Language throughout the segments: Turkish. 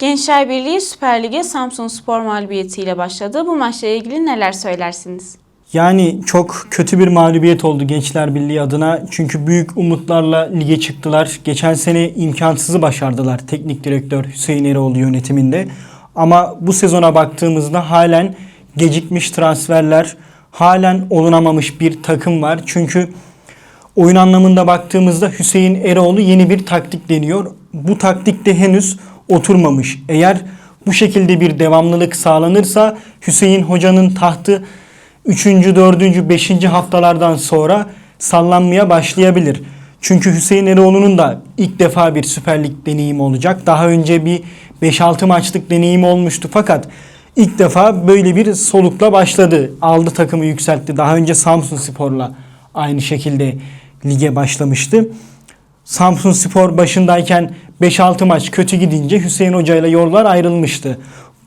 Gençler Birliği Süper Lig'e Samsun Spor mağlubiyetiyle başladı. Bu maçla ilgili neler söylersiniz? Yani çok kötü bir mağlubiyet oldu Gençler Birliği adına. Çünkü büyük umutlarla lige çıktılar. Geçen sene imkansızı başardılar teknik direktör Hüseyin Eroğlu yönetiminde. Ama bu sezona baktığımızda halen gecikmiş transferler, halen olunamamış bir takım var. Çünkü oyun anlamında baktığımızda Hüseyin Eroğlu yeni bir taktik deniyor. Bu taktik de henüz oturmamış. Eğer bu şekilde bir devamlılık sağlanırsa Hüseyin Hoca'nın tahtı 3. 4. 5. haftalardan sonra sallanmaya başlayabilir. Çünkü Hüseyin Eroğlu'nun da ilk defa bir Süper Lig deneyimi olacak. Daha önce bir 5-6 maçlık deneyimi olmuştu fakat ilk defa böyle bir solukla başladı. Aldı takımı yükseltti. Daha önce Samsun Spor'la aynı şekilde lige başlamıştı. Samsun Spor başındayken 5-6 maç kötü gidince Hüseyin Hoca ile yollar ayrılmıştı.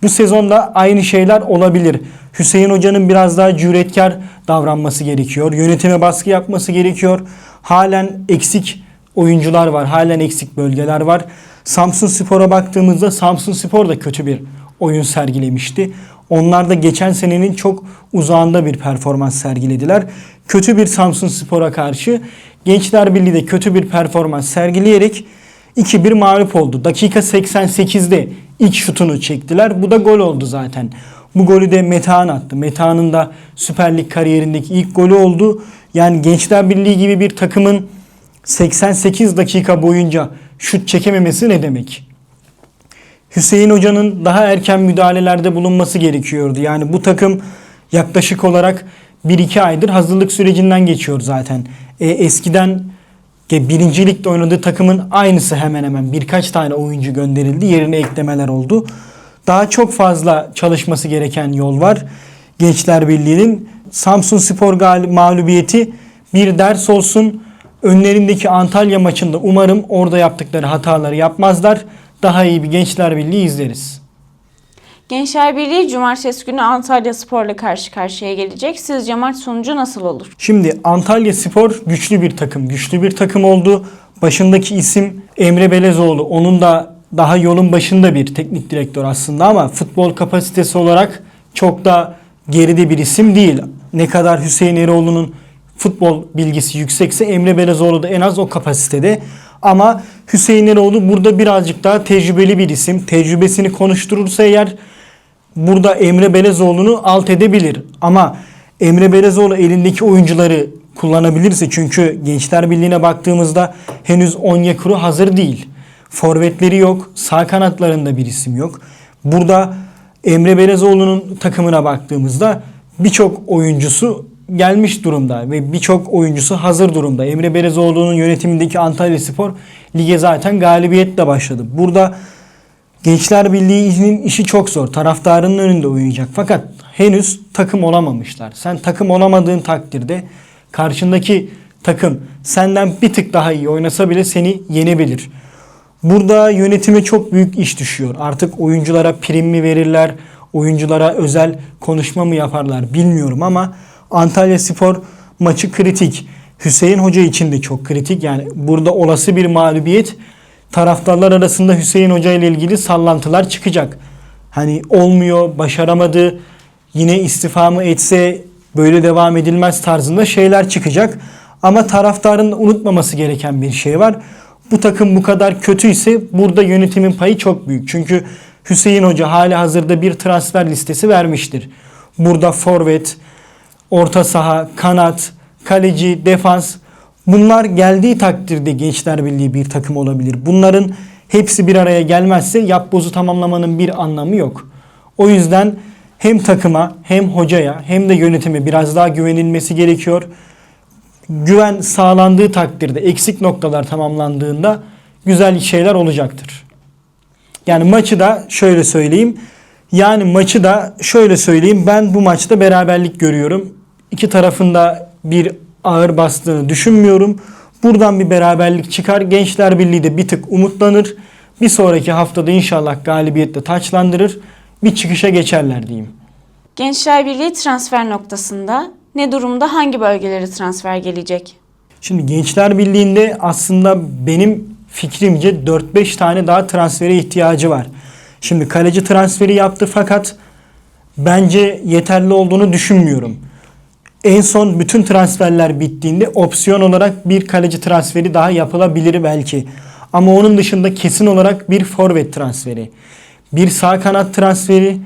Bu sezonda aynı şeyler olabilir. Hüseyin Hoca'nın biraz daha cüretkar davranması gerekiyor. Yönetime baskı yapması gerekiyor. Halen eksik oyuncular var. Halen eksik bölgeler var. Samsun Spor'a baktığımızda Samsun Spor da kötü bir oyun sergilemişti. Onlar da geçen senenin çok uzağında bir performans sergilediler. Kötü bir Samsun Spor'a karşı Gençler Birliği de kötü bir performans sergileyerek 2-1 mağlup oldu. Dakika 88'de ilk şutunu çektiler. Bu da gol oldu zaten. Bu golü de Metehan attı. Metehan'ın da Süper Lig kariyerindeki ilk golü oldu. Yani Gençler Birliği gibi bir takımın 88 dakika boyunca şut çekememesi ne demek? Hüseyin Hoca'nın daha erken müdahalelerde bulunması gerekiyordu. Yani bu takım yaklaşık olarak 1-2 aydır hazırlık sürecinden geçiyor zaten. E, eskiden e, birinci oynadığı takımın aynısı hemen hemen birkaç tane oyuncu gönderildi. Yerine eklemeler oldu. Daha çok fazla çalışması gereken yol var. Gençler Birliği'nin Samsun Spor gal- mağlubiyeti bir ders olsun. Önlerindeki Antalya maçında umarım orada yaptıkları hataları yapmazlar. Daha iyi bir Gençler Birliği izleriz. Gençler Birliği Cumartesi günü Antalya Spor'la karşı karşıya gelecek. Sizce maç sonucu nasıl olur? Şimdi Antalya Spor güçlü bir takım. Güçlü bir takım oldu. Başındaki isim Emre Belezoğlu. Onun da daha yolun başında bir teknik direktör aslında ama futbol kapasitesi olarak çok da geride bir isim değil. Ne kadar Hüseyin Eroğlu'nun futbol bilgisi yüksekse Emre Belezoğlu da en az o kapasitede. Ama Hüseyin Eroğlu burada birazcık daha tecrübeli bir isim. Tecrübesini konuşturursa eğer burada Emre Belezoğlu'nu alt edebilir. Ama Emre Belezoğlu elindeki oyuncuları kullanabilirse çünkü Gençler Birliği'ne baktığımızda henüz Onyekuru hazır değil. Forvetleri yok. Sağ kanatlarında bir isim yok. Burada Emre Belezoğlu'nun takımına baktığımızda birçok oyuncusu gelmiş durumda ve birçok oyuncusu hazır durumda. Emre Belezoğlu'nun yönetimindeki Antalya Spor lige zaten galibiyetle başladı. Burada Gençler Birliği'nin işi çok zor. Taraftarının önünde oynayacak. Fakat henüz takım olamamışlar. Sen takım olamadığın takdirde karşındaki takım senden bir tık daha iyi oynasa bile seni yenebilir. Burada yönetime çok büyük iş düşüyor. Artık oyunculara prim mi verirler, oyunculara özel konuşma mı yaparlar bilmiyorum ama Antalya Spor maçı kritik. Hüseyin Hoca için de çok kritik. Yani burada olası bir mağlubiyet taraftarlar arasında Hüseyin Hoca ile ilgili sallantılar çıkacak. Hani olmuyor, başaramadı, yine istifa mı etse böyle devam edilmez tarzında şeyler çıkacak. Ama taraftarın unutmaması gereken bir şey var. Bu takım bu kadar kötüyse burada yönetimin payı çok büyük. Çünkü Hüseyin Hoca hali hazırda bir transfer listesi vermiştir. Burada forvet, orta saha, kanat, kaleci, defans bunlar geldiği takdirde Gençler Birliği bir takım olabilir. Bunların hepsi bir araya gelmezse yapbozu tamamlamanın bir anlamı yok. O yüzden hem takıma hem hocaya hem de yönetime biraz daha güvenilmesi gerekiyor. Güven sağlandığı takdirde eksik noktalar tamamlandığında güzel şeyler olacaktır. Yani maçı da şöyle söyleyeyim. Yani maçı da şöyle söyleyeyim. Ben bu maçta beraberlik görüyorum. İki tarafında bir ağır bastığını düşünmüyorum. Buradan bir beraberlik çıkar. Gençler Birliği de bir tık umutlanır. Bir sonraki haftada inşallah galibiyetle taçlandırır. Bir çıkışa geçerler diyeyim. Gençler Birliği transfer noktasında ne durumda hangi bölgelere transfer gelecek? Şimdi Gençler Birliği'nde aslında benim fikrimce 4-5 tane daha transfere ihtiyacı var. Şimdi kaleci transferi yaptı fakat bence yeterli olduğunu düşünmüyorum. En son bütün transferler bittiğinde opsiyon olarak bir kaleci transferi daha yapılabilir belki. Ama onun dışında kesin olarak bir forvet transferi. Bir sağ kanat transferi,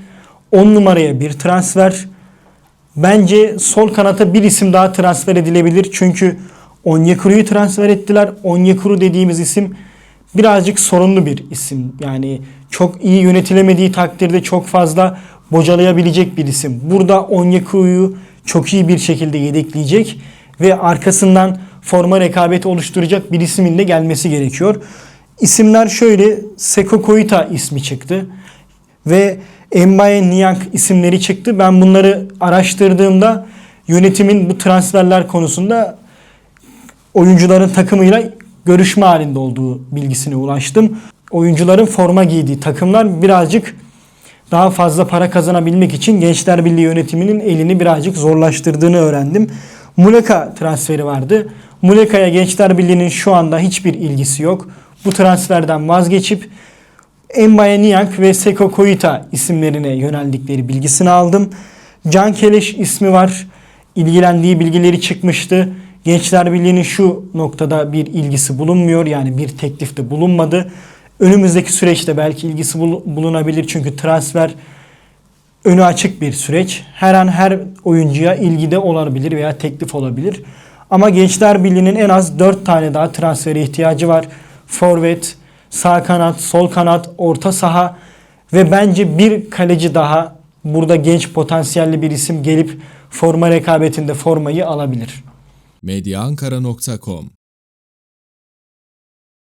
10 numaraya bir transfer. Bence sol kanata bir isim daha transfer edilebilir. Çünkü Onyekuru'yu transfer ettiler. Onyekuru dediğimiz isim birazcık sorunlu bir isim. Yani çok iyi yönetilemediği takdirde çok fazla bocalayabilecek bir isim. Burada Onyekuru'yu çok iyi bir şekilde yedekleyecek ve arkasından forma rekabeti oluşturacak bir ismin de gelmesi gerekiyor. İsimler şöyle Seko Koita ismi çıktı ve Mbaye Niang isimleri çıktı. Ben bunları araştırdığımda yönetimin bu transferler konusunda oyuncuların takımıyla görüşme halinde olduğu bilgisine ulaştım. Oyuncuların forma giydiği takımlar birazcık daha fazla para kazanabilmek için Gençler Birliği yönetiminin elini birazcık zorlaştırdığını öğrendim. Muleka transferi vardı. Muleka'ya Gençler Birliği'nin şu anda hiçbir ilgisi yok. Bu transferden vazgeçip Mbaye Niang ve Seko Koita isimlerine yöneldikleri bilgisini aldım. Can Keleş ismi var. İlgilendiği bilgileri çıkmıştı. Gençler Birliği'nin şu noktada bir ilgisi bulunmuyor. Yani bir teklifte bulunmadı. Önümüzdeki süreçte belki ilgisi bul- bulunabilir. Çünkü transfer önü açık bir süreç. Her an her oyuncuya ilgide olabilir veya teklif olabilir. Ama Gençler Birliği'nin en az 4 tane daha transfere ihtiyacı var. Forvet, sağ kanat, sol kanat, orta saha ve bence bir kaleci daha burada genç potansiyelli bir isim gelip forma rekabetinde formayı alabilir. medyaankara.com